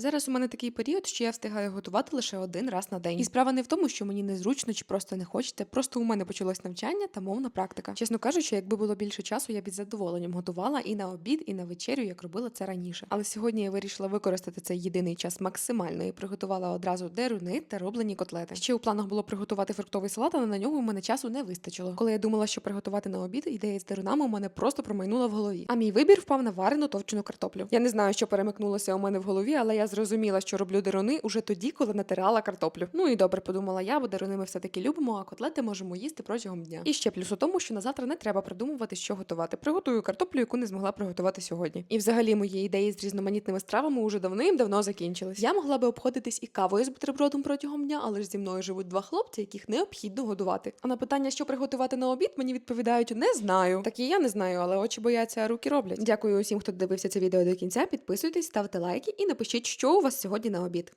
Зараз у мене такий період, що я встигаю готувати лише один раз на день. І справа не в тому, що мені незручно чи просто не хочете. Просто у мене почалось навчання та мовна практика. Чесно кажучи, якби було більше часу, я б із задоволенням готувала і на обід, і на вечерю, як робила це раніше. Але сьогодні я вирішила використати цей єдиний час максимально і приготувала одразу деруни та роблені котлети. Ще у планах було приготувати фруктовий салат, але на нього у мене часу не вистачило. Коли я думала, що приготувати на обід, ідея з дерунами у мене просто промайнула в голові. А мій вибір впав на варену товчену картоплю. Я не знаю, що перемикнулося у мене в голові, але я зрозуміла, що роблю деруни уже тоді, коли натирала картоплю. Ну і добре, подумала я, бо деруни ми все таки любимо, а котлети можемо їсти протягом дня. І ще плюс у тому, що на завтра не треба придумувати, що готувати. Приготую картоплю, яку не змогла приготувати сьогодні. І взагалі мої ідеї з різноманітними стравами уже давним-давно закінчились. Я могла би обходитись і кавою з бутербродом протягом дня, але ж зі мною живуть два хлопці, яких необхідно годувати. А на питання, що приготувати на обід, мені відповідають не знаю. Так і я не знаю, але очі бояться, а руки роблять. Дякую усім, хто дивився це відео до кінця. Підписуйтесь, ставте лайки і напишіть, що у вас сьогодні на обід.